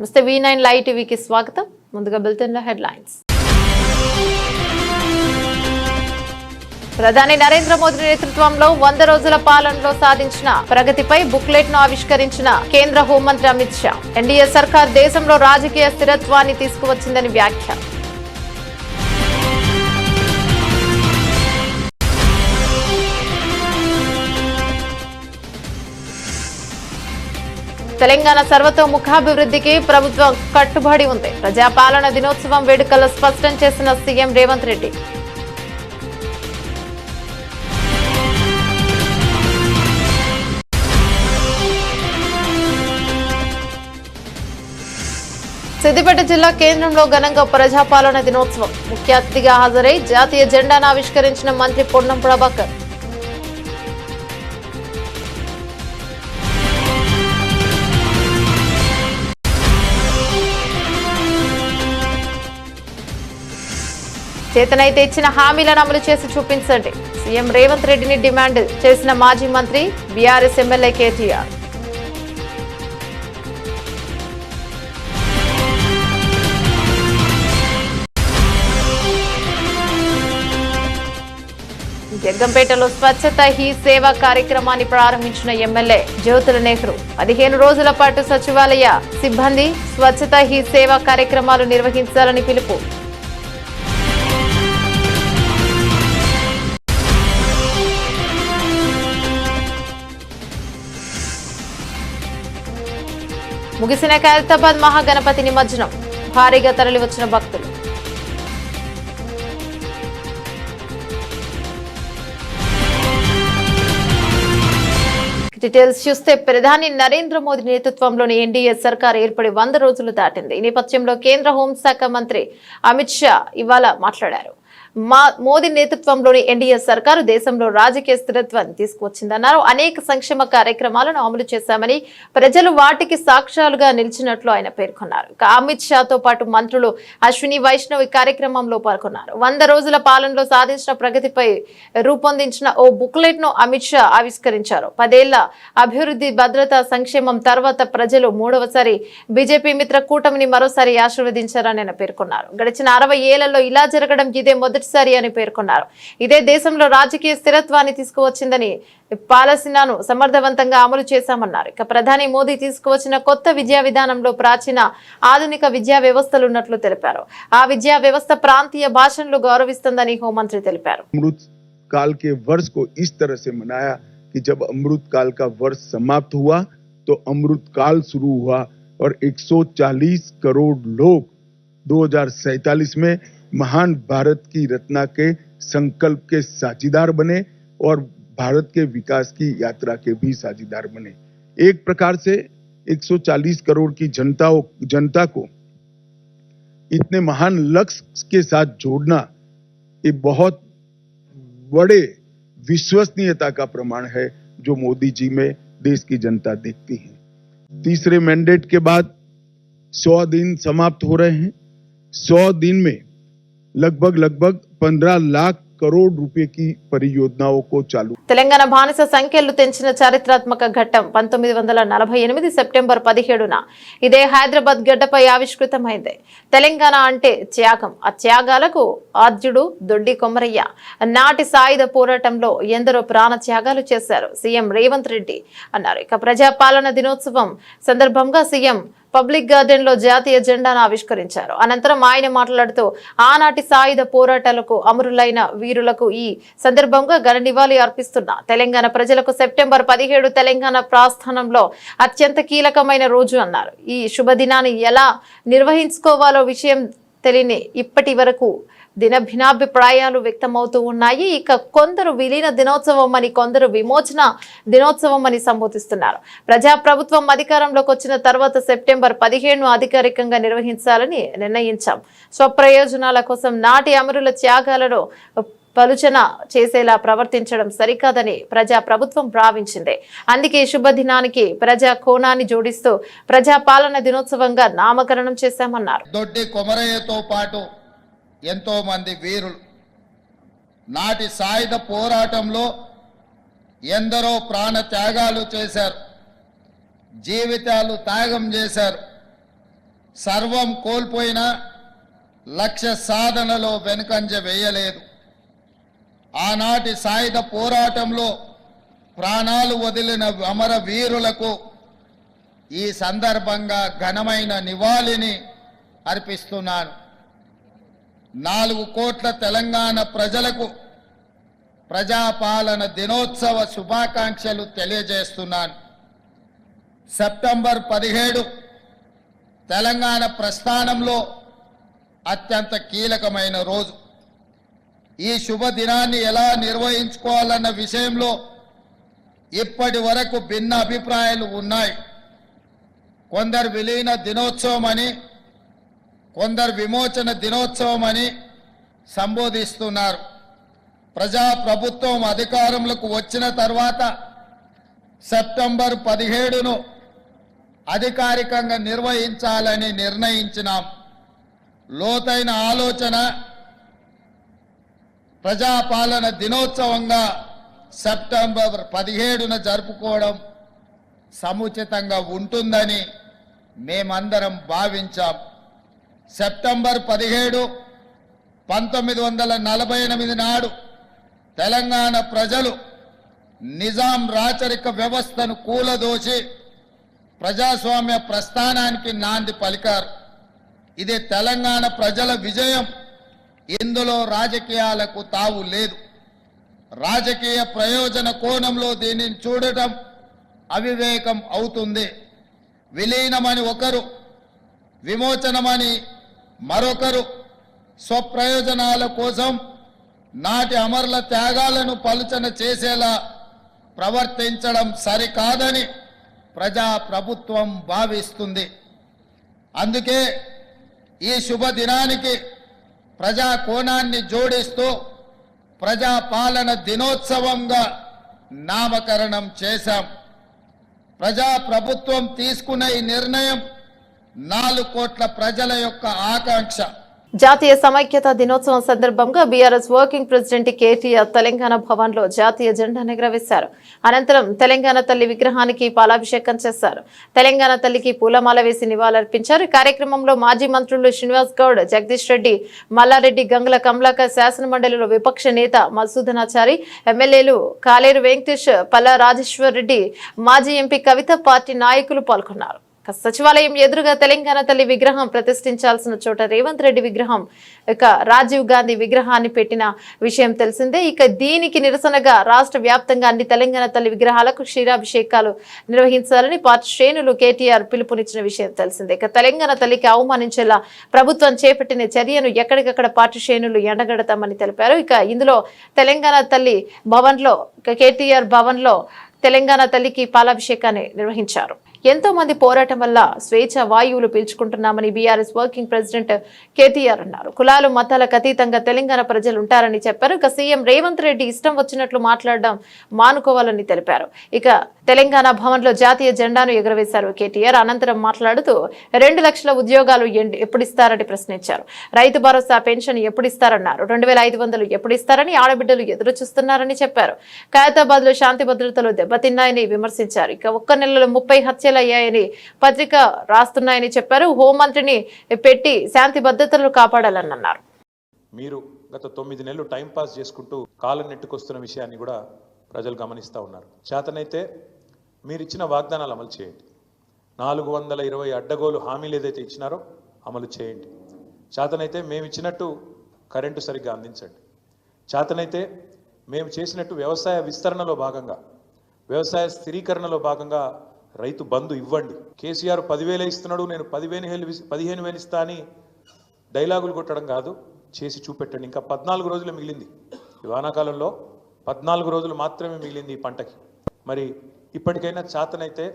నమస్తే V nine live టీవీకి స్వాగతం. ముందుగా బులెటిన్లో హెడ్లైన్స్ ప్రధాని నరేంద్ర మోదీ నేతృత్వంలో వంద రోజుల పాలనలో సాధించిన ప్రగతిపై బుక్లెట్ను ఆవిష్కరించిన కేంద్ర హోంమంత్రి అమిత్ షా. ఎన్డీఏ సర్కార్ దేశంలో రాజకీయ స్థిరత్వాన్ని తీసుకువచ్చిందని వ్యాఖ్య. తెలంగాణ సర్వతోముఖాభివృద్ధికి ప్రభుత్వం కట్టుబడి ఉంది. ప్రజాపాలన దినోత్సవం వేడుకల్లో స్పష్టం చేసిన సీఎం రేవంత్ రెడ్డి. సిద్దిపేట జిల్లా కేంద్రంలో ఘనంగా ప్రజాపాలన దినోత్సవం. ముఖ్య అతిథిగా హాజరై జాతీయ జెండాను ఆవిష్కరించిన మంత్రి పొన్నం ప్రభాకర్. చేతనైతే ఇచ్చిన హామీలను అమలు చేసి చూపించండి. సీఎం రేవంత్ రెడ్డిని డిమాండ్ చేసిన మాజీ మంత్రి బీఆర్ఎస్ ఎమ్మెల్యే కేటీఆర్. జగ్గంపేటలో స్వచ్ఛత హీ సేవ కార్యక్రమాన్ని ప్రారంభించిన ఎమ్మెల్యే జ్యోతుల నెహ్రూ పదిహేను రోజుల పాటు సచివాలయ సిబ్బంది స్వచ్ఛత హీ సేవ కార్యక్రమాలు నిర్వహించాలని పిలుపు ముగిసిన ఖైరతాబాద్ మహాగణపతి నిమజ్జనం. భారీగా తరలివచ్చిన భక్తులు. డీటెయిల్స్ చూస్తే ప్రధాని నరేంద్ర మోదీ నేతృత్వంలోని ఎన్డీఏ సర్కార్ ఏర్పడి వంద రోజులు దాటింది. ఈ నేపథ్యంలో కేంద్ర హోంశాఖ మంత్రి అమిత్ షా ఇవాళ మాట్లాడారు. మా మోదీ నేతృత్వంలోని ఎన్డీఏ సర్కారు దేశంలో రాజకీయ స్థిరత్వాన్ని తీసుకువచ్చిందన్నారు. అనేక సంక్షేమ కార్యక్రమాలను అమలు చేశామని ప్రజలు వాటికి సాక్ష్యాలుగా నిలిచినట్లు ఆయన పేర్కొన్నారు. అమిత్ షాతో పాటు మంత్రులు అశ్విని వైష్ణవ్ ఈ కార్యక్రమంలో పాల్గొన్నారు. వంద రోజుల పాలనలో సాధించిన ప్రగతిపై రూపొందించిన ఓ బుక్లెట్ను అమిత్ షా ఆవిష్కరించారు. పదేళ్ళ అభివృద్ధి భద్రత సంక్షేమం తర్వాత ప్రజలు మూడవసారి బీజేపీ మిత్ర కూటమిని మరోసారి ఆశీర్వదించారని ఆయన పేర్కొన్నారు. గడిచిన అరవై ఏళ్ళలో ఇలా జరగడం ఇదే మొదటిసారి అని పేర్కొన్నారు ఇదే దేశంలో రాజకీయ స్థిరత్వాన్ని తీసుకువచ్చిందని పాలసీనాను సమర్థవంతంగా అమలు చేశామన్నారు ఇక ప్రధాని మోదీ తీసుకువచ్చిన కొత్త విద్యా విధానంలో ప్రాచీన ఆధునిక విద్యా వ్యవస్థలు ఉన్నట్లు తెలిపారు ఆ విద్యా వ్యవస్థ ప్రాంతీయ భాషలను గౌరవిస్తుందని హోంమంత్రి తెలిపారు अमृत काल के वर्ष को इस तरह से मनाया कि जब अमृत काल का वर्ष समाप्त हुआ तो अमृत काल शुरू हुआ और 140 करोड़ लोग 2047 में महान भारत की रचना के संकल्प के साझीदार बने और भारत के विकास की यात्रा के भी साझीदार बने। एक प्रकार से 140 करोड़ की जनता जनता को इतने महान लक्ष्य के साथ जोड़ना ये बहुत बड़े विश्वसनीयता का प्रमाण है जो मोदी जी में देश की जनता देखती है। तीसरे मैंडेट के बाद सौ दिन समाप्त हो रहे हैं। सौ दिन में लगभग लगभग पंद्रह लाख करोड़ रुपए की परियोजनाओं को चालू తెలంగాణ బానిస సంఖ్యలు తెంచిన చారిత్రాత్మక ఘట్టం పంతొమ్మిది వందల నలభై ఎనిమిది సెప్టెంబర్ పదిహేడున ఇదే హైదరాబాద్ గడ్డపై ఆవిష్కృతమైంది తెలంగాణ అంటే త్యాగం ఆ త్యాగాలకు ఆద్యుడు దొడ్డి కొమరయ్య నాటి సాయుధ పోరాటంలో ఎందరో ప్రాణ త్యాగాలు చేశారు సీఎం రేవంత్ రెడ్డి అన్నారు ఇక ప్రజాపాలన దినోత్సవం సందర్భంగా సీఎం పబ్లిక్ గార్డెన్లో జాతీయ జెండాను ఆవిష్కరించారు. అనంతరం ఆయన మాట్లాడుతూ ఆనాటి సాయుధ పోరాటాలకు అమరులైన వీరులకు ఈ సందర్భంగా ఘన నివాళి అర్పిస్తున్న. తెలంగాణ ప్రజలకు సెప్టెంబర్ పదిహేడు తెలంగాణ ప్రాస్థానంలో అత్యంత కీలకమైన రోజు అన్నారు. ఈ శుభదినాన్ని ఎలా నిర్వహించుకోవాలో విషయం తెలియని ఇప్పటి వరకు దినభిన్నాభిప్రాయాలు వ్యక్తమవుతూ ఉన్నాయి. ఇక కొందరు విలీన దినోత్సవం అని కొందరు విమోచన దినోత్సవం అని సంబోధిస్తున్నారు. ప్రజాప్రభుత్వం అధికారంలోకి వచ్చిన తర్వాత సెప్టెంబర్ పదిహేను అధికారికంగా నిర్వహించాలని నిర్ణయించాం. స్వప్రయోజనాల కోసం నాటి అమరుల త్యాగాలను పలుచన చేసేలా ప్రవర్తించడం సరికాదని ప్రజా ప్రభుత్వం భావించింది. అందుకే శుభదినానికి ప్రజా కోణాన్ని జోడిస్తూ ప్రజా పాలన దినోత్సవంగా నామకరణం చేశామన్నారు. దొడ్డి కొమరయ్యతో పాటు ఎంతోమంది వీరులు నాటి సాయుధ పోరాటంలో ఎందరో ప్రాణ త్యాగాలు చేశారు. జీవితాలు త్యాగం చేశారు. సర్వం కోల్పోయినా లక్ష్య సాధనలో వెనుకంజ వేయలేదు. ఆనాటి సాయుధ పోరాటంలో ప్రాణాలు వదిలిన అమర వీరులకు ఈ సందర్భంగా ఘనమైన నివాళిని అర్పిస్తున్నాను. నాలుగు కోట్ల తెలంగాణ ప్రజలకు ప్రజాపాలన దినోత్సవ శుభాకాంక్షలు తెలియజేస్తున్నాను. సెప్టెంబర్ పదిహేడు తెలంగాణ ప్రస్థానంలో అత్యంత కీలకమైన రోజు. ఈ శుభ దినాన్ని ఎలా నిర్వహించుకోవాలన్న విషయంలో ఇప్పటి వరకు భిన్న అభిప్రాయాలు ఉన్నాయి. కొందరు విలీన దినోత్సవం అని కొందరు విమోచన దినోత్సవం అని సంబోధిస్తున్నారు. ప్రజా ప్రభుత్వం అధికారంలోకి వచ్చిన తర్వాత సెప్టెంబర్ పదిహేడును అధికారికంగా నిర్వహించాలని నిర్ణయించినాం. లోతైన ఆలోచన ప్రజాపాలన దినోత్సవంగా సెప్టెంబర్ పదిహేడున జరుపుకోవడం సముచితంగా ఉంటుందని మేమందరం భావించాం. సెప్టెంబర్ పదిహేడు పంతొమ్మిది వందల నలభై ఎనిమిది నాడు తెలంగాణ ప్రజలు నిజాం రాచరిక వ్యవస్థను కూలదోచి ప్రజాస్వామ్య ప్రస్థానానికి నాంది పలికారు. ఇది తెలంగాణ ప్రజల విజయం. ఇందులో రాజకీయాలకు తావు లేదు. రాజకీయ ప్రయోజన కోణంలో దీనిని చూడటం అవివేకం అవుతుంది. విలీనమని ఒకరు విమోచనమని మరొకరు స్వప్రయోజనాల కోసం నాటి అమరుల త్యాగాలను పలుచన చేసేలా ప్రవర్తించడం సరికాదని ప్రజా ప్రభుత్వం భావిస్తుంది. అందుకే ఈ శుభ దినానికి ప్రజా కోణాన్ని జోడిస్తూ ప్రజాపాలన దినోత్సవంగా నామకరణం చేశాం. ప్రజా ప్రభుత్వం తీసుకున్న ఈ నిర్ణయం నాలుగు కోట్ల ప్రజల యొక్క ఆకాంక్ష. జాతీయ సమైక్యత దినోత్సవం సందర్భంగా BRS working president KTR Telangana భవన్లో జాతీయ జెండా ఎగురవేశారు అనంతరం తెలంగాణ తల్లి విగ్రహానికి పాలాభిషేకం చేశారు. తెలంగాణ తల్లికి పూలమాల వేసి నివాళులర్పించారు. కార్యక్రమంలో మాజీ మంత్రులు శ్రీనివాస్ గౌడ్ జగదీష్ రెడ్డి మల్లారెడ్డి గంగుల కమలాకర్ శాసన మండలిలో విపక్ష నేత మధుసూదనాచారి ఎమ్మెల్యేలు కాలేరు వెంకటేష్ పల్లా రాజేశ్వర్ రెడ్డి మాజీ ఎంపీ కవిత పార్టీ నాయకులు పాల్గొన్నారు. సచివాలయం ఎదురుగా తెలంగాణ తల్లి విగ్రహం ప్రతిష్ఠించాల్సిన చోట రేవంత్ రెడ్డి విగ్రహం ఇక రాజీవ్ గాంధీ విగ్రహాన్ని పెట్టిన విషయం తెలిసిందే. ఇక దీనికి నిరసనగా రాష్ట్ర వ్యాప్తంగా అన్ని తెలంగాణ తల్లి విగ్రహాలకు క్షీరాభిషేకాలు నిర్వహించాలని పార్టీ శ్రేణులు కేటీఆర్ పిలుపునిచ్చిన విషయం తెలిసిందే. ఇక తెలంగాణ తల్లికి అవమానించేలా ప్రభుత్వం చేపట్టిన చర్యను ఎక్కడికక్కడ పార్టీ శ్రేణులు ఎండగడతామని తెలిపారు. ఇక ఇందులో తెలంగాణ తల్లి భవన్లో కేటీఆర్ భవన్లో తెలంగాణ తల్లికి పాలాభిషేకాన్ని నిర్వహించారు. ఎంతో మంది పోరాటం వల్ల స్వేచ్ఛ వాయువులు పీల్చుకుంటున్నామని బీఆర్ఎస్ వర్కింగ్ ప్రెసిడెంట్ కేటీఆర్ అన్నారు. కులాలు మతాలకు అతీతంగా తెలంగాణ ప్రజలు ఉంటారని చెప్పారు. ఇక సీఎం రేవంత్ రెడ్డి ఇష్టం వచ్చినట్లు మాట్లాడడం మానుకోవాలని తెలిపారు. ఇక తెలంగాణ భవన్లో జాతీయ జెండాను ఎగురవేశారు కేటీఆర్. అనంతరం మాట్లాడుతూ రెండు లక్షల ఉద్యోగాలు ఎండ్- ఎప్పుడు ఇస్తారని ప్రశ్నించారు. రైతు భరోసా పెన్షన్ ఎప్పుడు ఇస్తారన్నారు రెండు వేల ఐదు వందలు ఎప్పుడు ఇస్తారని ఆడబిడ్డలు ఎదురు చూస్తున్నారని చెప్పారు. ఖైరతాబాద్లో శాంతి భద్రతలు దెబ్బతిన్నాయని విమర్శించారు. ఇక ఒక్క నెలలో ముప్పై హత్య అయ్యాయని పత్రిక రాస్తున్నాయని చెప్పారు. హోంమంత్రిని పెట్టి శాంతి భద్రతలు కాపాడాలని అన్నారు మీరు గత తొమ్మిది నెలలు టైం పాస్ చేసుకుంటూ కాలం నెట్టుకొస్తున్న విషయాన్ని కూడా ప్రజలు గమనిస్తూ ఉన్నారు. చేతనైతే మీరు ఇచ్చిన వాగ్దానాలు అమలు చేయండి. నాలుగు వందల ఇరవై అడ్డగోలు హామీలు ఏదైతే ఇచ్చినారో అమలు చేయండి. చేతనైతే మేము ఇచ్చినట్టు కరెంటు సరిగ్గా అందించండి. చేతనైతే మేము చేసినట్టు వ్యవసాయ విస్తరణలో భాగంగా వ్యవసాయ స్థిరీకరణలో భాగంగా రైతు బంధు ఇవ్వండి. కేసీఆర్ పదివేలు ఇస్తున్నాడు నేను పదివేను వేలు పదిహేను వేలు ఇస్తా అని డైలాగులు కొట్టడం కాదు చేసి చూపెట్టండి. ఇంకా పద్నాలుగు రోజులు మిగిలింది. ఈ వానాకాలంలో పద్నాలుగు రోజులు మాత్రమే మిగిలింది ఈ పంటకి. మరి ఇప్పటికైనా చాతనైతే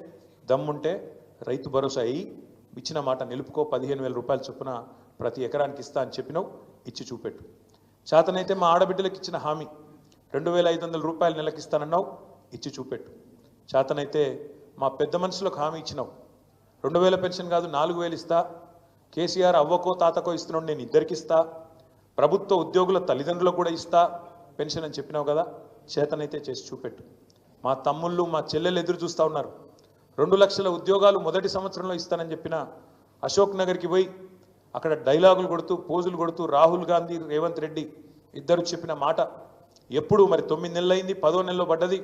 దమ్ముంటే రైతు భరోసా అయ్యి ఇచ్చిన మాట నిలుపుకో పదిహేను వేల రూపాయల చొప్పున ప్రతి ఎకరానికి ఇస్తా అని చెప్పినావు ఇచ్చి చూపెట్టు. చేతనైతే మా ఆడబిడ్డలకు ఇచ్చిన హామీ రెండు వేల ఐదు వందల రూపాయలు నెలకిస్తానన్నావు ఇచ్చి చూపెట్టు. చేతనైతే మా పెద్ద మనుషులకు హామీ ఇచ్చినావు. రెండు వేల పెన్షన్ కాదు నాలుగు వేలు ఇస్తా. కేసీఆర్ అవ్వకో తాతకో ఇస్తున్నాడు నేను ఇద్దరికి ఇస్తా. ప్రభుత్వ ఉద్యోగుల తల్లిదండ్రులకు కూడా ఇస్తా. పెన్షన్ అని చెప్పినావు కదా చేతనైతే చేసి చూపెట్టు. మా తమ్ముళ్ళు మా చెల్లెలు ఎదురు చూస్తూ ఉన్నారు. రెండు లక్షల ఉద్యోగాలు మొదటి సంవత్సరంలో ఇస్తానని చెప్పిన అశోక్ నగర్కి పోయి అక్కడ డైలాగులు కొడుతూ పోజులు కొడుతూ రాహుల్ గాంధీ రేవంత్ రెడ్డి ఇద్దరు చెప్పిన మాట ఎప్పుడు మరి తొమ్మిది నెలలు అయింది పదో నెలలో పడ్డది.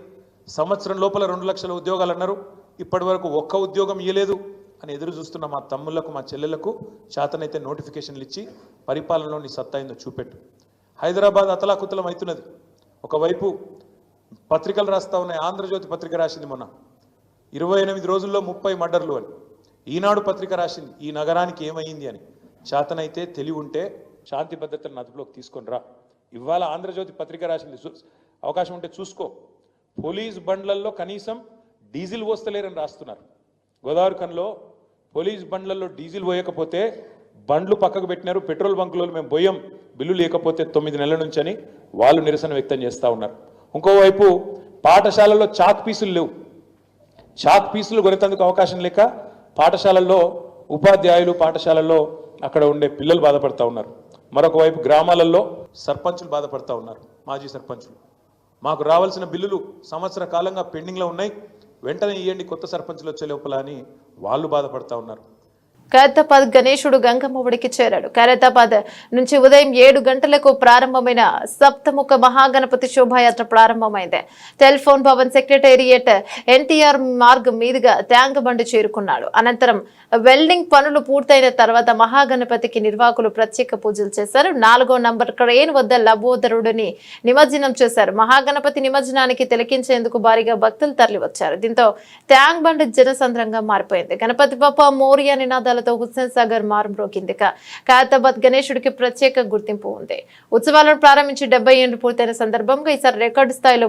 సంవత్సరం లోపల రెండు లక్షల ఉద్యోగాలు అన్నారు. ఇప్పటి వరకు ఒక్క ఉద్యోగం ఇవ్వలేదు అని ఎదురు చూస్తున్న మా తమ్ముళ్ళకు మా చెల్లెలకు చేతనైతే నోటిఫికేషన్లు ఇచ్చి పరిపాలనలో నీ సత్తా అయిందో చూపెట్టు. హైదరాబాద్ అతలాకుతలం అవుతున్నది. ఒకవైపు పత్రికలు రాస్తా ఉన్నాయి. ఆంధ్రజ్యోతి పత్రిక రాసింది మొన్న. ఇరవై ఎనిమిది రోజుల్లో ముప్పై మర్డర్లు అని. ఈనాడు పత్రిక రాసింది. ఈ నగరానికి ఏమైంది అని. చేతనైతే తెలివి ఉంటే శాంతి భద్రతలను అదుపులోకి తీసుకొని రా. ఇవాళ ఆంధ్రజ్యోతి పత్రిక రాసింది. అవకాశం ఉంటే చూసుకో. పోలీస్ బండ్లల్లో కనీసం డీజిల్ పోస్తలేరని రాస్తున్నారు. గోదావరి కన్లో పోలీస్ బండ్లలో డీజిల్ పోయకపోతే బండ్లు పక్కకు పెట్టినారు. పెట్రోల్ బంకులో మేము పోయాం. బిల్లు లేకపోతే తొమ్మిది నెలల నుంచి అని వాళ్ళు నిరసన వ్యక్తం చేస్తూ ఉన్నారు. ఇంకోవైపు పాఠశాలల్లో చాక్ పీసులు లేవు. చాక్ పీసులు కొనేందుకు అవకాశం లేక పాఠశాలల్లో ఉపాధ్యాయులు పాఠశాలల్లో అక్కడ ఉండే పిల్లలు బాధపడతా ఉన్నారు. మరొక వైపు గ్రామాలలో సర్పంచులు బాధపడతా ఉన్నారు. మాజీ సర్పంచులు. మాకు రావాల్సిన బిల్లులు సంవత్సర కాలంగా పెండింగ్లో ఉన్నాయి. వెంటనే ఇవ్వండి కొత్త సర్పంచులు వచ్చే లోపల అని వాళ్ళు బాధపడతా ఉన్నారు. ఖైరతాబాద్ గణేశుడు గంగమ్మఒడికి చేరాడు. ఖైరతాబాద్ నుంచి ఉదయం ఏడు గంటలకు ప్రారంభమైన సప్తముఖ మహాగణపతి శోభాయాత్ర ప్రారంభమైంది. టెలిఫోన్ భవన్ సెక్రటేరియట్ ఎన్టీఆర్ మార్గ్ మీదుగా ట్యాంక్ బండి చేరుకున్నాడు. అనంతరం వెల్డింగ్ పనులు పూర్తయిన తర్వాత మహాగణపతికి నిర్వాహకులు ప్రత్యేక పూజలు చేశారు. నాలుగో నంబర్ క్రేన్ వద్ద లబోదరుడిని నిమజ్జనం చేశారు. మహాగణపతి నిమజ్జనానికి తిలకించేందుకు భారీగా భక్తులు తరలివచ్చారు. దీంతో ట్యాంక్ బండి జనసంద్రంగా మారిపోయింది. గణపతి బప్ప మోరియా ఉత్సవాలతో హుస్సేన్ సాగర్ మారుమ్రోగింది ఖైరతాబాద్ గణేశుడికి ప్రత్యేక గుర్తింపు ఉంది. ఉత్సవాలను ప్రారంభించి డెబ్బై ఏళ్ళు పూర్తయిన సందర్భంగా ఈసారి రికార్డు స్థాయిలో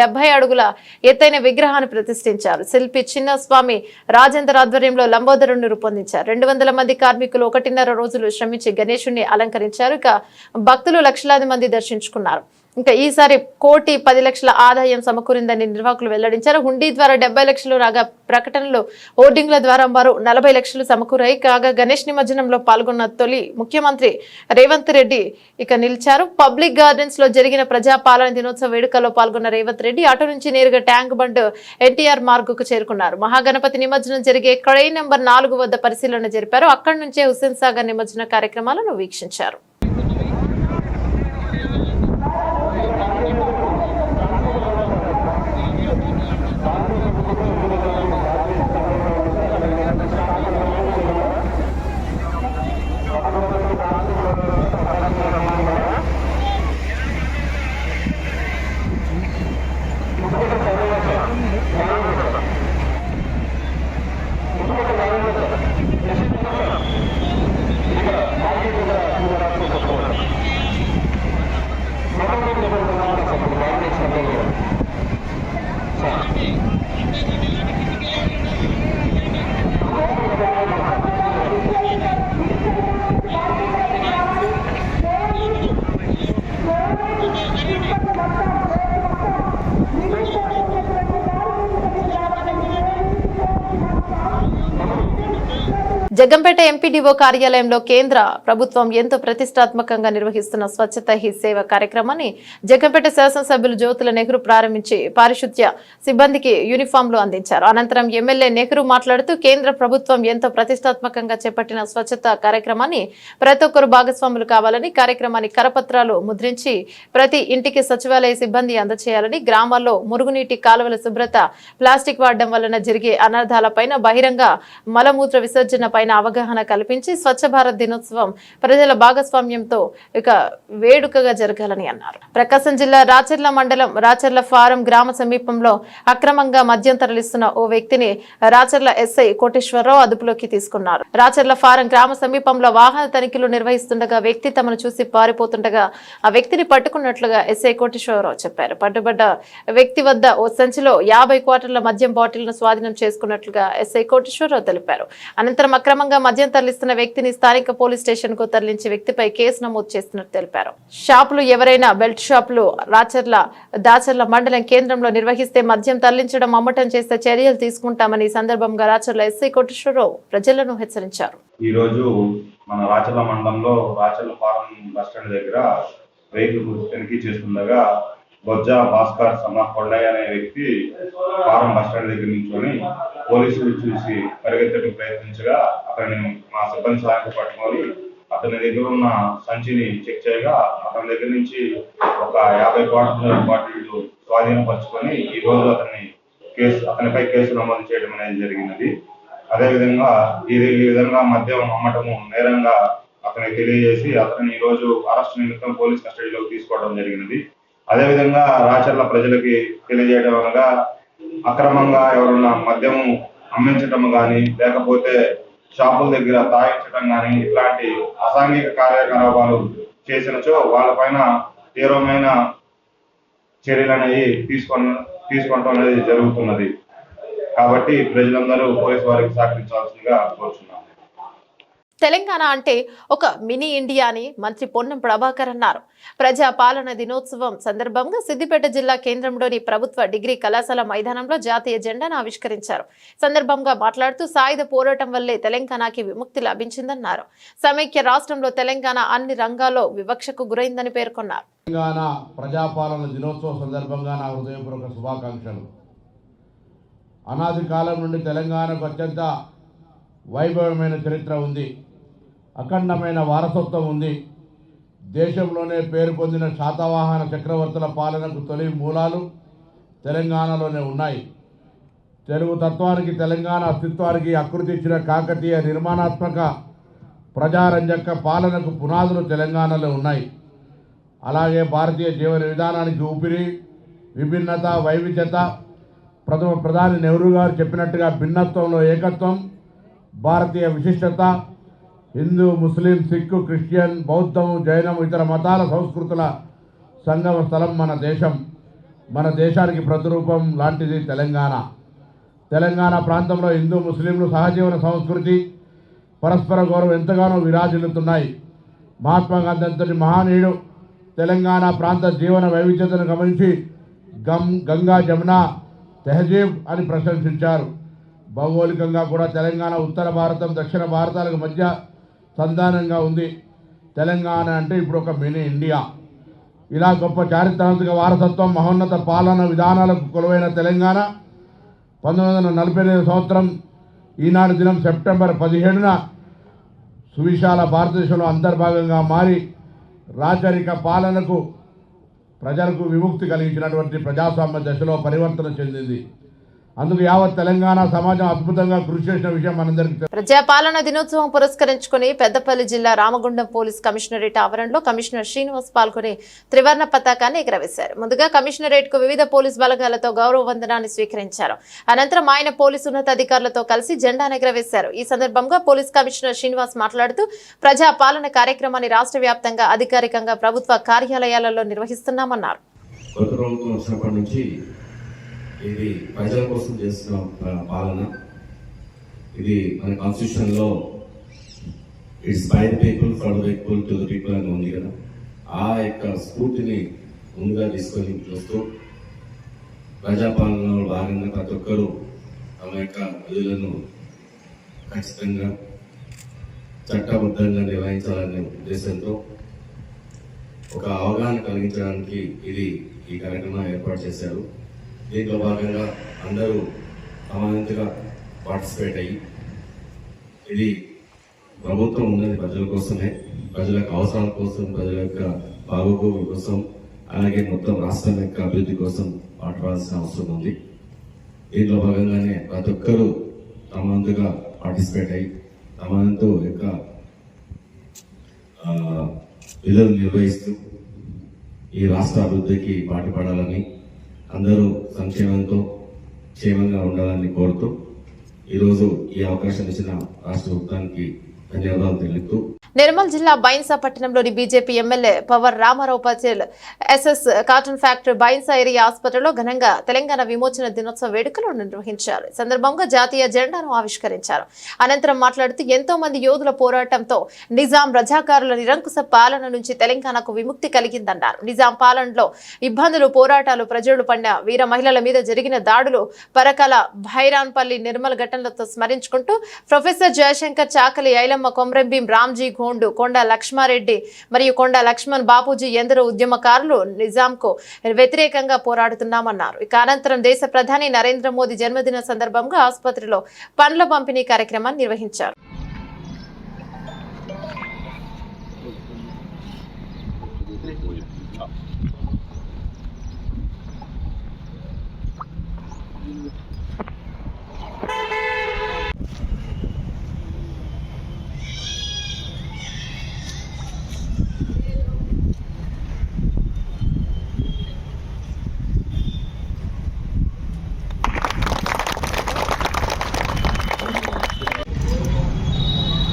డెబ్బై అడుగుల ఎత్తైన విగ్రహాన్ని ప్రతిష్ఠించారు. శిల్పి చిన్న స్వామి రాజేందర్ ఆధ్వర్యంలో లంబోదరుని రూపొందించారు. రెండు వందల మంది కార్మికులు ఒకటిన్నర రోజులు శ్రమించి గణేశుడిని అలంకరించారు. ఇక భక్తులు లక్షలాది మంది దర్శించుకున్నారు. ఇంకా ఈసారి కోటి పది లక్షల ఆదాయం సమకూరిందని నిర్వాహకులు వెల్లడించారు. హుండీ ద్వారా డెబ్బై లక్షలు రాగా ప్రకటనలు హోర్డింగ్ల ద్వారా మరో నలభై లక్షలు సమకూరాయి. కాగా గణేష్ నిమజ్జనంలో పాల్గొన్న తొలి ముఖ్యమంత్రి రేవంత్ రెడ్డి ఇక నిలిచారు. పబ్లిక్ గార్డెన్స్లో జరిగిన ప్రజా పాలన దినోత్సవ వేడుకల్లో పాల్గొన్న రేవంత్ రెడ్డి అటు నుంచి నేరుగా ట్యాంక్ బండ్ ఎన్టీఆర్ మార్గుకు చేరుకున్నారు. మహాగణపతి నిమజ్జనం జరిగే కడై నెంబర్ నాలుగు వద్ద పరిశీలన జరిపారు. అక్కడి నుంచే హుస్సేన్ సాగర్ నిమజ్జన కార్యక్రమాలను వీక్షించారు. ఎంపీడీఓ కార్యాలయంలో కేంద్ర ప్రభుత్వం ఎంతో ప్రతిష్టాత్మకంగా నిర్వహిస్తున్న స్వచ్ఛత హీ సేవ కార్యక్రమాన్ని జగంపేట శాసనసభ్యులు జ్యోతుల నెహ్రూ ప్రారంభించి పారిశుద్ధ్య సిబ్బందికి యూనిఫామ్లు అందించారు. అనంతరం ఎమ్మెల్యే నెహ్రూ మాట్లాడుతూ కేంద్ర ప్రభుత్వం ఎంతో ప్రతిష్టాత్మకంగా చేపట్టిన స్వచ్ఛత కార్యక్రమాన్ని ప్రతి ఒక్కరు భాగస్వాములు కావాలని కార్యక్రమాన్ని కరపత్రాలు ముద్రించి ప్రతి ఇంటికి సచివాలయ సిబ్బంది అందచేయాలని గ్రామాల్లో మురుగునీటి కాలువల శుభ్రత ప్లాస్టిక్ వాడడం వలన జరిగే అనర్థాలపైన బహిరంగ మలమూత్ర విసర్జన పైన అవగాహన పిలిపించి స్వచ్ఛ భారత్ దినోత్సవం ప్రజల భాగస్వామ్యంతో ఇక వేడుకగా జరగాలని అన్నారు. ప్రకాశం జిల్లా రాచర్ల మండలం రాచర్ల ఫారం గ్రామ సమీపంలో అక్రమంగా మద్యం తరలిస్తున్న ఓ వ్యక్తిని రాచర్ల ఎస్ఐ కోటేశ్వరరావు అదుపులోకి తీసుకున్నారు. రాచర్ల ఫారం గ్రామ సమీపంలో వాహన తనిఖీలు నిర్వహిస్తుండగా వ్యక్తి తమను చూసి పారిపోతుండగా ఆ వ్యక్తిని పట్టుకున్నట్లుగా ఎస్ఐ కోటేశ్వరరావు చెప్పారు. పట్టుబడ్డ వ్యక్తి వద్ద ఓ సంచిలో యాభై క్వార్టర్ల మద్యం బాటిల్ను స్వాధీనం చేసుకున్నట్లుగా ఎస్ఐ కోటేశ్వరరావు తెలిపారు. అనంతరం అక్రమంగా మద్యం తరలిస్తున్న వ్యక్తిని స్థానిక పోలీస్ స్టేషన్కు తరలించి వ్యక్తిపై కేసు నమోదు చేస్తున్నట్టు తెలిపారు. షాపులు ఎవరైనా బెల్ట్ షాపులు రాచర్ల దాచర్ల మండలం కేంద్రంలో నిర్వహిస్తే మద్యం తరలించడం అమ్మటం చేస్తే చర్యలు తీసుకుంటామని సందర్భంగా రాచర్ల ఎస్ఐ కోటేశ్వరరావు ప్రజలను హెచ్చరించారు. ఈ రోజు మన రాచర్ల మండలంలో రాచర్ల ఫారం బస్ స్టాండ్ దగ్గర వెహికల్ తనిఖీ చేస్తుండగా బొజ్జ భాస్కర్ సమ్మ కొండయ్య అనే వ్యక్తి ఫారం బస్ స్టాండ్ దగ్గర నుంచొని పోలీసులు చూసి పరిగెత్తడం ప్రయత్నించగా అతన్ని మా సిబ్బంది సహాయం పట్టుకొని అతని దగ్గర ఉన్న సంచిని చెక్ చేయగా అతని దగ్గర నుంచి ఒక యాభై బాటిల్ బాటిల్ స్వాధీనపరచుకొని ఈ రోజు అతన్ని కేసు అతనిపై కేసు నమోదు చేయడం అనేది జరిగినది. అదేవిధంగా ఇది ఈ విధంగా మద్యం అమ్మటము నేరంగా అతనికి తెలియజేసి అతన్ని ఈ రోజు అరెస్ట్ నిమిత్తం పోలీస్ కస్టడీలోకి తీసుకోవడం జరిగినది. అదేవిధంగా రాచర్ల ప్రజలకి తెలియజేయడం అనగా అక్రమంగా ఎవరన్నా మద్యం అమ్మించటం కానీ లేకపోతే షాపుల దగ్గర తాగించడం కానీ ఇట్లాంటి అసాంఘిక కార్యకలాపాలు చేసినచో వాళ్ళపైన తీవ్రమైన చర్యలు అనేవి తీసుకొని తీసుకోవడం అనేది జరుగుతున్నది. కాబట్టి ప్రజలందరూ పోలీసు వారికి సహకరించాల్సిందిగా కోరుచున్నాం. తెలంగాణ అంటే ఒక మినీ ఇండియా అని మంత్రి పొన్నం ప్రభాకర్ అన్నారు. ప్రజా పాలన దినోత్సవం సందర్భంగా సిద్దిపేట జిల్లా కేంద్రంలోని ప్రభుత్వ డిగ్రీ కళాశాల మైదానంలో జాతీయ జెండాను ఆవిష్కరించారు. సందర్భంగా మాట్లాడుతూ సాయుధ పోరాటం వల్లే తెలంగాణకి విముక్తి లభించిందన్నారు. సమైక్య రాష్ట్రంలో తెలంగాణ అన్ని రంగాల్లో వివక్షకు గురైందని పేర్కొన్నారు. తెలంగాణ ప్రజాపాలన దినోత్సవం సందర్భంగా నా హృదయపూర్వక శుభాకాంక్షలు. అనాది కాలం నుండి తెలంగాణకు అత్యంత వైభవమైన చరిత్ర ఉంది. అఖండమైన వారసత్వం ఉంది. దేశంలోనే పేరు పొందిన శాతవాహన చక్రవర్తుల పాలనకు తొలి మూలాలు తెలంగాణలోనే ఉన్నాయి. తెలుగు తత్వానికి తెలంగాణ అస్తిత్వానికి ఆకృతి ఇచ్చిన కాకతీయ నిర్మాణాత్మక ప్రజారంజక పాలనకు పునాదులు తెలంగాణలో ఉన్నాయి. అలాగే భారతీయ జీవన విధానానికి ఊపిరి విభిన్నత వైవిధ్యత ప్రథమ ప్రధాని నెహ్రూ గారు చెప్పినట్టుగా భిన్నత్వంలో ఏకత్వం భారతీయ విశిష్టత హిందూ ముస్లిం సిక్కు క్రిస్టియన్ బౌద్ధం జైనం ఇతర మతాల సంస్కృతుల సంగమ స్థలం మన దేశం. మన దేశానికి ప్రతిరూపం లాంటిది తెలంగాణ. తెలంగాణ ప్రాంతంలో హిందూ ముస్లింలు సహజీవన సంస్కృతి పరస్పర గౌరవం ఎంతగానో విరాజిల్లుతున్నాయి. మహాత్మా గాంధీ అంతటి మహానీయుడు తెలంగాణ ప్రాంత జీవన వైవిధ్యతను గమనించి గం గంగా జమున తెహజీబ్ అని ప్రశంసించారు. భౌగోళికంగా కూడా తెలంగాణ ఉత్తర భారతం దక్షిణ భారతాలకు మధ్య సంధానంగా ఉంది. తెలంగాణ అంటే ఇప్పుడు ఒక మినీ ఇండియా. ఇలా గొప్ప చారిత్రాత్మక వారసత్వం మహోన్నత పాలన విధానాలకు కొలువైన తెలంగాణ పంతొమ్మిది వందల నలభై ఐదు సంవత్సరం ఈనాడు దినం సెప్టెంబర్ పదిహేడున సువిశాల భారతదేశంలో అంతర్భాగంగా మారి రాచరిక పాలనకు ప్రజలకు విముక్తి కలిగించినటువంటి ప్రజాస్వామ్య దశలో పరివర్తన చెందింది. అందుకు యావత్ తెలంగాణ సమాజం అద్భుతంగా కృషి చేసిన విషయం మనందరికీ తెలుసు. ప్రజాపాలన దినోత్సవం పురస్కరించుకుని పెద్దపల్లి జిల్లా రామగుండం పోలీస్ కమిషనరేట్ ఆవరణలో కమిషనర్ శ్రీనివాస్ పాల్గొని త్రివర్ణ పతాకాన్ని ఎగరవేశారు. ముందుగా కమిషనరేట్కు వివిధ పోలీస్ బలగాలతో గౌరవ వందనాన్ని స్వీకరించారు. అనంతరం ఆయన పోలీసు ఉన్నతాధికారులతో కలిసి జెండాను ఎగరవేశారు. ఈ సందర్భంగా పోలీస్ కమిషనర్ శ్రీనివాస్ మాట్లాడుతూ ప్రజా పాలన కార్యక్రమాన్ని రాష్ట్ర వ్యాప్తంగా అధికారికంగా ప్రభుత్వ కార్యాలయాలలో నిర్వహిస్తున్నామన్నారు కొత్త ప్రభుత్వం వచ్చినప్పటి నుంచి ఇది ప్రజల కోసం చేస్తున్న పాలన. ఇది మన కాన్స్టిట్యూషన్లో it's by the people for the people to the people అని ఉంది కదా. ఆ యొక్క స్ఫూర్తిని ముందుగా తీసుకొని చూస్తూ ప్రజాపాలనలో భాగంగా ప్రతి ఒక్కరూ తమ యొక్క విధులను ఖచ్చితంగా చట్టబద్ధంగా నిర్వహించాలనే ఉద్దేశంతో ఒక అవగాహన కలిగించడానికి ఇది ఈ కార్యక్రమం ఏర్పాటు చేశారు. దీంట్లో భాగంగా అందరూ సమానంతగా పార్టిసిపేట్ అయ్యి ఇది ప్రభుత్వం ఉన్నది ప్రజల కోసమే ప్రజల యొక్క అవసరాల కోసం ప్రజల యొక్క బాగోగుల కోసం అలాగే మొత్తం రాష్ట్రం యొక్క అభివృద్ధి కోసం పాటుపడాల్సిన అవసరం ఉంది. దీంట్లో భాగంగానే ప్రతి ఒక్కరూ తమ పార్టిసిపేట్ అయ్యి తమ యొక్క విధులు నిర్వహిస్తూ ఈ రాష్ట్ర అభివృద్ధికి పాటుపడాలని అందరూ సంక్షేమంతో క్షేమంగా ఉండాలని కోరుతూ ఈరోజు ఈ అవకాశం ఇచ్చిన రాష్ట్ర ప్రభుత్వానికి ధన్యవాదాలు తెలుపుతూ నిర్మల్ జిల్లా బైన్సా పట్టణంలోని BJP MLA Pawar Ramarao Patel SS cotton factory Bhainsa area ఆసుపత్రిలో ఘనంగా తెలంగాణ విమోచన దినోత్సవ వేడుకలు నిర్వహించారు. సందర్భంగా జాతీయ జెండాను ఆవిష్కరించారు. అనంతరం మాట్లాడుతూ ఎంతో మంది యోధుల పోరాటంతో నిజాం రజాకారుల నిరంకుశ పాలన నుంచి తెలంగాణకు విముక్తి కలిగిందన్నారు. నిజాం పాలనలో ఇబ్బందులు పోరాటాలు ప్రజలు పడిన వీర మహిళల మీద జరిగిన దాడులు పరకాల భైరాన్పల్లి నిర్మల్ ఘటనలతో స్మరించుకుంటూ ప్రొఫెసర్ జయశంకర్ చాకలి ఐలమ్మ ఐలమ్మ కొమరంభీం రామ్జీ గోండు కొండ లక్ష్మారెడ్డి మరియు కొండ లక్ష్మణ్ బాపూజీ ఎందరో ఉద్యమకారులు నిజాంకు వ్యతిరేకంగా పోరాడుతున్నామన్నారు. ఇక అనంతరం దేశ ప్రధాని నరేంద్ర మోదీ జన్మదిన సందర్భంగా ఆసుపత్రిలో పండ్ల పంపిణీ కార్యక్రమాన్ని నిర్వహించారు.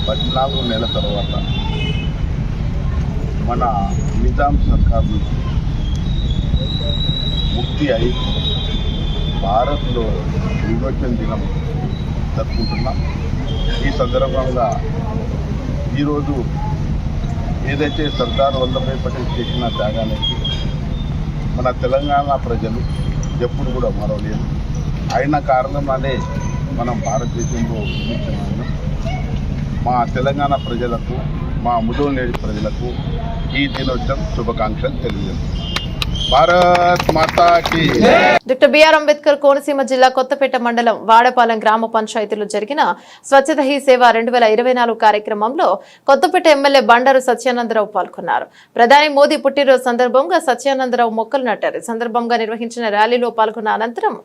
పద్నాలుగు నెలల తర్వాత మన నిజాం సర్కార్ నుంచి ముక్తి అయి భారత్లో విమోచన దినం జరుపుకుంటున్నాం. ఈ సందర్భంగా ఈరోజు ఏదైతే సర్దార్ వల్లభాయ్ పటేల్ చేసిన త్యాగానికి మన తెలంగాణ ప్రజలు ఎప్పుడు కూడా మరవలేదు అయిన కారణంగానే మనం భారతదేశంలో విమోచన మా తెలంగాణ ప్రజలకు మా ముదోనేడి ప్రజలకు ఈ దినోత్సవం శుభాకాంక్షలు తెలియజేస్తున్నాం. భారత్ మాతాకి డాక్టర్ బిఆర్ అంబేద్కర్ కోనసీమ జిల్లా కొత్తపేట మండలం వాడపాలెం గ్రామ పంచాయతీలో జరిగిన స్వచ్ఛత హీ సేవ రెండు వేల ఇరవై నాలుగు కార్యక్రమంలో కొత్తపేట ఎమ్మెల్యే బండారు సత్యానందరావు పాల్గొన్నారు. ప్రధాని మోదీ పుట్టినరోజు సందర్భంగా సత్యానందరావు మొక్కలు నాటారు. సందర్భంగా నిర్వహించిన ర్యాలీలో పాల్గొన్న అనంతరం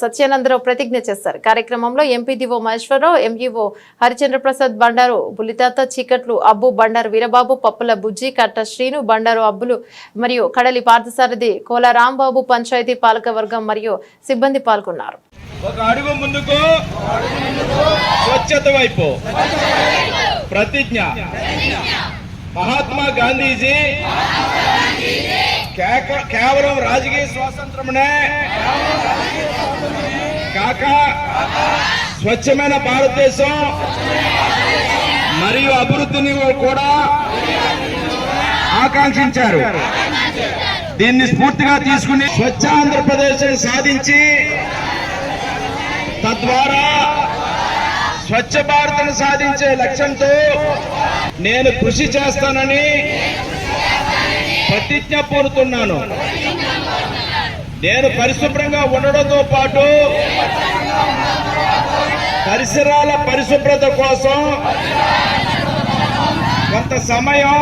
సత్యానందరావు ప్రతిజ్ఞ చేశారు కార్యక్రమంలో ఎంపీడీఓ మహేశ్వరరావు ఎంఈఓ హరిచంద్ర ప్రసాద్ బండారు బులితాత చీకట్లు అబ్బు బండారు వీరబాబు పప్పుల బుజ్జి కట్ట శ్రీను బండారు అబ్బులు మరియు కడలి పార్థసారథి కోల రాంబాబు పంచాయతీ పాలక వర్గం మరియు సిబ్బంది పాల్గొన్నారు. ఒక అడుగు ముందుకు స్వచ్ఛత వైపు. ప్రతిజ్ఞ. మహాత్మా గాంధీజీ కేవలం రాజకీయ స్వాతంత్రమునే. కాక స్వచ్ఛమైన భారతదేశం మరియు అభివృద్ధిని కూడా ఆకాంక్షించారు. దీన్ని స్ఫూర్తిగా తీసుకుని స్వచ్ఛ ఆంధ్రప్రదేశ్ సాధించి తద్వారా స్వచ్ఛ భారత్ను సాధించే లక్ష్యంతో నేను కృషి చేస్తానని ప్రతిజ్ఞ పూనుతున్నాను నేను పరిశుభ్రంగా ఉండడంతో పాటు పరిసరాల పరిశుభ్రత కోసం కొంత సమయం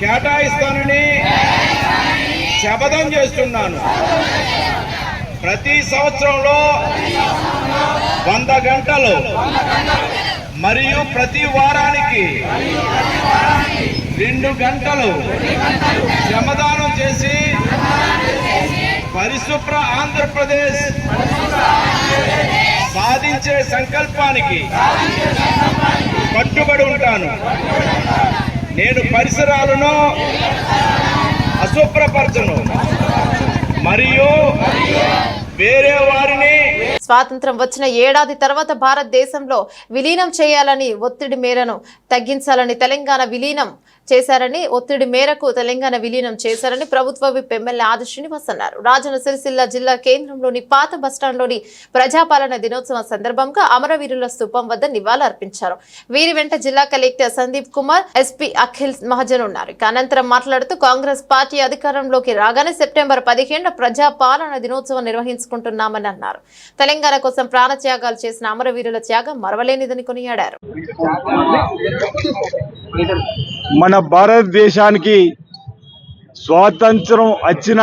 కేటాయిస్తానని శపథం చేస్తున్నాను. ప్రతి సంవత్సరంలో వంద గంటలు మరియు ప్రతి వారానికి రెండు గంటలు శ్రమదానం చేసి పరిశుభ్ర ఆంధ్రప్రదేశ్ సాధించే సంకల్పానికి కట్టుబడి ఉంటాను. నేను పరిసరాలను అశుభ్రపరచను. మరియు వేరే వారిని స్వాతంత్రం వచ్చిన ఏడాది తర్వాత భారతదేశంలో విలీనం చేయాలని ఒత్తిడి మేరను తగ్గించాలని తెలంగాణ విలీనం చేశారని ఒత్తిడి మేరకు తెలంగాణ విలీనం చేశారని ప్రభుత్వ విప్ ఎమ్మెల్యే ఆది శ్రీనివాస్ అన్నారు. రాజన్న సిరిసిల్ల జిల్లా కేంద్రంలోని పాత బస్టాండ్లోని ప్రజాపాలన దినోత్సవం సందర్భంగా అమరవీరుల స్థూపం వద్ద నివాళులర్పించారు. వీరి వెంట జిల్లా కలెక్టర్ సందీప్ కుమార్ ఎస్పీ అఖిల్ మహాజన్ ఉన్నారు. అనంతరం మాట్లాడుతూ కాంగ్రెస్ పార్టీ అధికారంలోకి రాగానే సెప్టెంబర్ పదిహేను ప్రజాపాలన దినోత్సవం నిర్వహించుకుంటున్నామని అన్నారు. తెలంగాణ కోసం ప్రాణత్యాగాలు చేసిన అమరవీరుల త్యాగం మరవలేనిదని కొనియాడారు. మన భారతదేశానికి స్వాతంత్రం వచ్చిన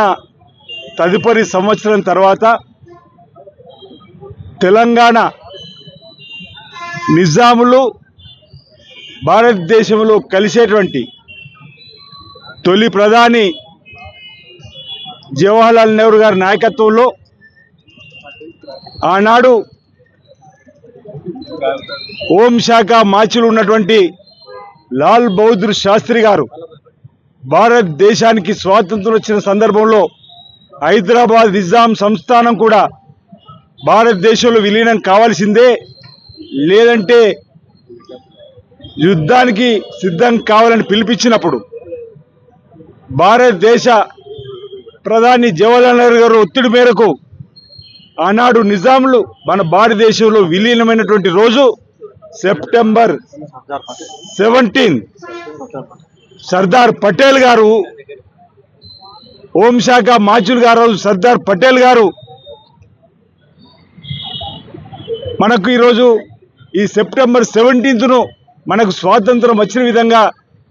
తదుపరి సంవత్సరం తర్వాత తెలంగాణ నిజాములు భారతదేశంలో కలిసేటువంటి తొలి ప్రధాని జవహర్లాల్ నెహ్రూ గారి నాయకత్వంలో ఆనాడు హోంశాఖ మాచులు ఉన్నటువంటి లాల్ బహదూర్ శాస్త్రి గారు భారతదేశానికి స్వాతంత్రం వచ్చిన సందర్భంలో హైదరాబాద్ నిజాం సంస్థానం కూడా భారతదేశంలో విలీనం కావాల్సిందే లేదంటే యుద్ధానికి సిద్ధం కావాలని పిలిపించినప్పుడు భారతదేశ ప్రధాని జవహర్లాల్ నెహ్రూ గారు ఒత్తిడి మేరకు ఆనాడు నిజాంలు మన భారతదేశంలో విలీనమైనటువంటి రోజు సెప్టెంబర్ సెవెంటీన్. సర్దార్ పటేల్ గారు హోంశాఖ మాచుల్ గారు సర్దార్ పటేల్ గారు మనకు ఈరోజు ఈ సెప్టెంబర్ సెవెంటీన్త్ను మనకు స్వాతంత్రం వచ్చిన విధంగా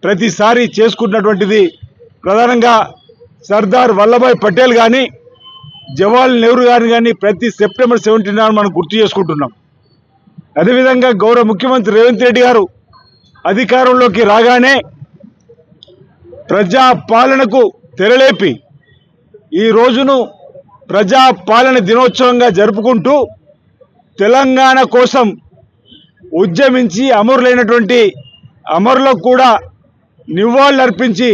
ప్రతిసారి చేసుకుంటున్నటువంటిది ప్రధానంగా సర్దార్ వల్లభాయ్ పటేల్ కానీ జవహర్లాల్ నెహ్రూ గారిని కానీ ప్రతి సెప్టెంబర్ సెవెంటీన్ మనం గుర్తు చేసుకుంటున్నాం. అదేవిధంగా గౌరవ ముఖ్యమంత్రి రేవంత్ రెడ్డి గారు అధికారంలోకి రాగానే ప్రజా పాలనకు తెరలేపి ఈ రోజును ప్రజా పాలన దినోత్సవంగా జరుపుకుంటూ తెలంగాణ కోసం ఉద్యమించి అమరులైనటువంటి అమరులకు కూడా నివాళులర్పించి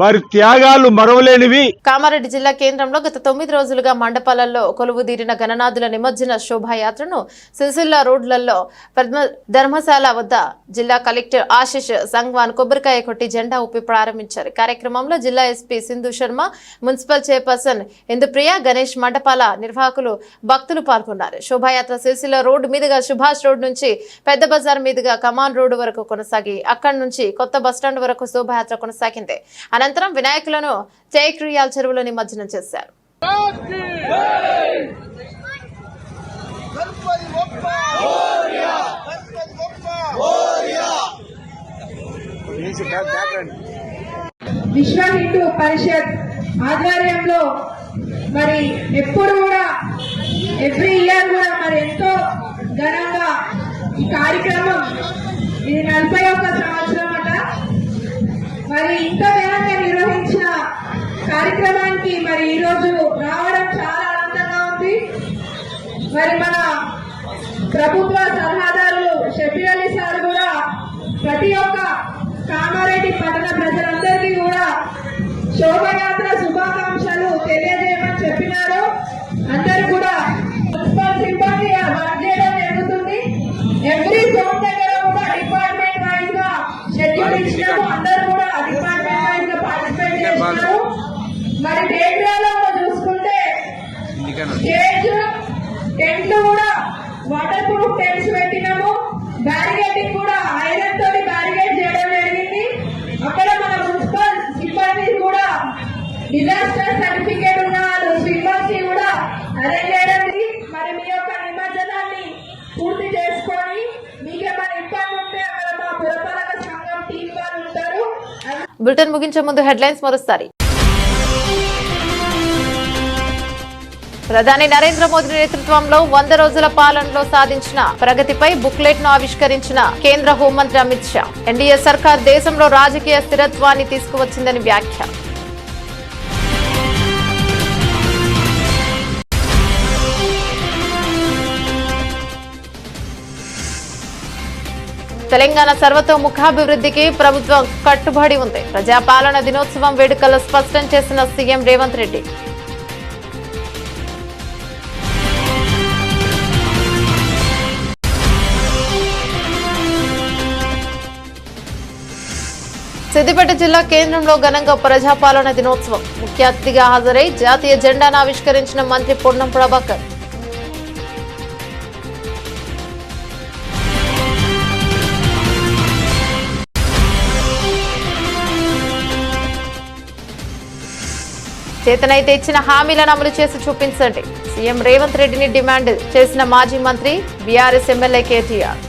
వారి త్యాగాలు మరవలేనివి. కామారెడ్డి జిల్లా కేంద్రంలో గత తొమ్మిది రోజులుగా మండపాలలో కొలువుదీరిన గణనాథుల నిమజ్జన శోభాయాత్రను సిరిసిల్ల రోడ్లలో పద్మ ధర్మశాల వద్ద జిల్లా కలెక్టర్ ఆశిష్ సంగ్వాన్ కొబ్బరికాయ కొట్టి జెండా ఊపి ప్రారంభించారు. కార్యక్రమంలో జిల్లా SP Sindhu Sharma municipal chairperson Indupriya Ganesh మండపాల నిర్వాహకులు భక్తులు పాల్గొన్నారు. శోభాయాత్ర సిరిసిల్ల రోడ్డు మీదుగా సుభాష్ రోడ్ నుంచి పెద్ద బజార్ మీదుగా కమాన్ రోడ్డు వరకు కొనసాగి అక్కడి నుంచి కొత్త బస్టాండ్ వరకు శోభాయాత్ర కొనసాగింది. అనంతరం అనంతరం వినాయకులను జయక్రియాల చెరువులో నిమజ్జనం చేశారు. విశ్వ హిందూ పరిషత్ ఆధ్వర్యంలో మరి ఎప్పుడు కూడా ఎవ్రీ ఇయర్ కూడా మరి ఎంతో ఘనంగా ఈ కార్యక్రమం ఇది నలభై ఒక్క సంవత్సరం మరి ఇంత ఘనంగా నిర్వహించిన కార్యక్రమానికి మరి ఈరోజు రావడం చాలా ఆనందంగా ఉంది. మరి మన ప్రభుత్వ సలహాదారులు షబీర్ అలీ సార్ కూడా ప్రతి ఒక్క కామారెడ్డి పట్టణ ప్రజలందరికీ కూడా శోభయాత్ర శుభాకాంక్షలు తెలియజేయమని చెప్పినారు. అందరు కూడా మున్సిపల్ సిబ్బంది వర్క్ చేయడం జరుగుతుంది. ఎవ్రీ జోన్ దగ్గర కూడా డిపార్ట్మెంట్ వైజ్గా షెడ్యూల్ ఇచ్చినాము. అందరు మరి డేట్రాలో చూసుకుంటే స్టేజ్ టెంట్లు కూడా వాటర్ ప్రూఫ్ టెంట్స్ పెట్టినాము. బ్యారిగేటింగ్ కూడా ఐరన్ తోటి బ్యారిగేట్ చేయడం జరిగింది. అక్కడ మన మున్సిపల్ సిబ్బంది కూడా డిజాస్టర్ సర్టిఫికేట్ ఉన్న వాళ్ళు స్విమ్మర్స్ కూడా అరేంజ్ చేయడం. మరి మీ యొక్క బులెటిన్ ముగించే ముందు హెడ్లైన్స్ మరోసారి. ప్రధాని నరేంద్ర మోదీ నేతృత్వంలో వంద రోజుల పాలనలో సాధించిన ప్రగతిపై బుక్లెట్ను ఆవిష్కరించిన కేంద్ర హోంమంత్రి అమిత్ షా. ఎన్డీఏ సర్కార్ దేశంలో రాజకీయ స్థిరత్వాన్ని తీసుకువచ్చిందని వ్యాఖ్య. తెలంగాణ సర్వతోముఖాభివృద్ధికి ప్రభుత్వం కట్టుబడి ఉంది. ప్రజాపాలన దినోత్సవం వేడుకలు స్పష్టం చేసిన సీఎం రేవంత్ రెడ్డి. సిద్దిపేట జిల్లా కేంద్రంలో ఘనంగా ప్రజాపాలన దినోత్సవం. ముఖ్య అతిథిగా హాజరై జాతీయ జెండాను ఆవిష్కరించిన మంత్రి పొన్నం ప్రభాకర్. చేతనైతే ఇచ్చిన హామీలను అమలు చేసి చూపించండి. సీఎం రేవంత్ రెడ్డిని డిమాండ్ చేసిన మాజీ మంత్రి బీఆర్ఎస్ ఎమ్మెల్యే కేటీఆర్.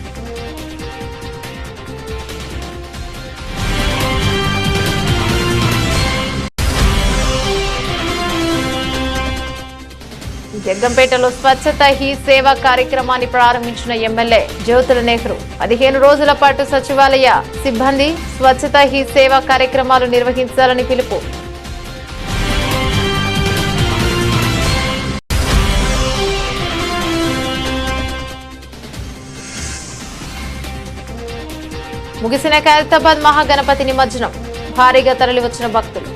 జగ్గంపేటలో స్వచ్ఛత హీ సేవ కార్యక్రమాన్ని ప్రారంభించిన ఎమ్మెల్యే జ్యోతుల నెహ్రూ పదిహేను రోజుల పాటు సచివాలయ సిబ్బంది స్వచ్ఛత హీ సేవ కార్యక్రమాలు నిర్వహించాలని పిలుపు ముగిసిన ఖైరతాబాద్ మహాగణపతి నిమజ్జనం. భారీగా తరలివచ్చిన భక్తులు.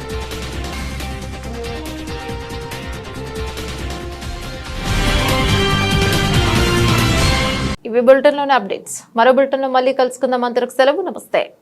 ఇవి బులెటిన్లోని అప్డేట్స్. మరో బులెటిన్లో మళ్ళీ కలుసుకుందాం. అందరికి సెలవు. నమస్తే.